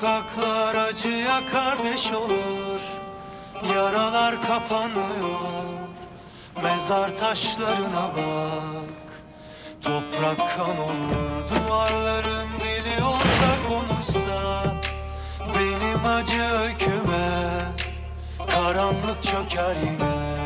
sokaklar acıya kardeş olur. Yaralar kapanmıyor Mezar taşlarına bak. Toprak kan olur Duvarların dili olsa konuşsa. Benim acı öyküme Karanlık çöker yine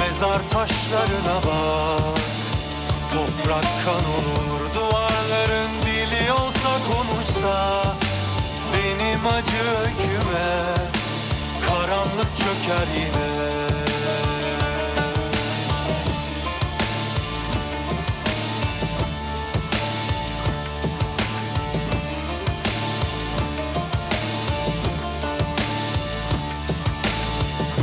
Mezar taşlarına bak. Toprak kan olur Duvarların dili olsa konuşsa Benim acı öyküme Karanlık çöker yine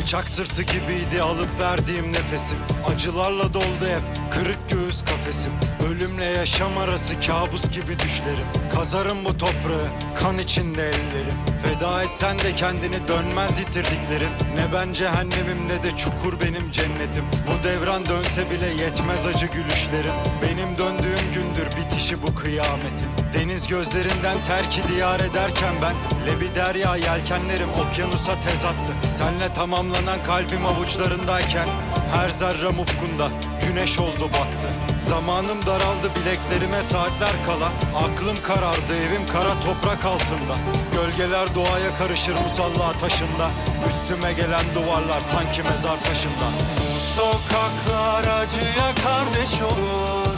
Bıçak sırtı gibiydi alıp verdiğim nefesim. Acılarla doldu hep kırık göğüs kafesim. Ölümle yaşam arası kabus gibi düşlerim. Kazarım bu toprağı kan içinde ellerim. Feda etsen de kendini dönmez yitirdiklerim Ne ben cehennemim ne de çukur benim cennetim. Bu devran dönse bile yetmez acı gülüşlerim. Benim döndüğüm gündür bitişi bu kıyametin Deniz gözlerinden terki diyar ederken ben Lebi derya yelkenlerim okyanusa tez attı. Senle tamamlanan kalbim avuçlarındayken Her zerrem ufkunda güneş oldu battı Zamanım daraldı bileklerime saatler kala. Aklım karardı evim kara toprak altında. Gölgeler doğaya karışır musalla taşında. Üstüme gelen duvarlar sanki mezar taşından Bu sokaklar acıya kardeş olur.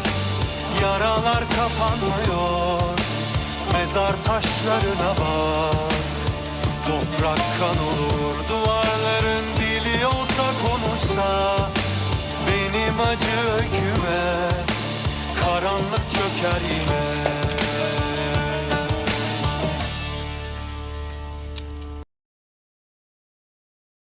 Yaralar kapanmıyor. Mezar taşlarına bak. Toprak kan olur konuşsa Benim acı öyküme Karanlık çöker yine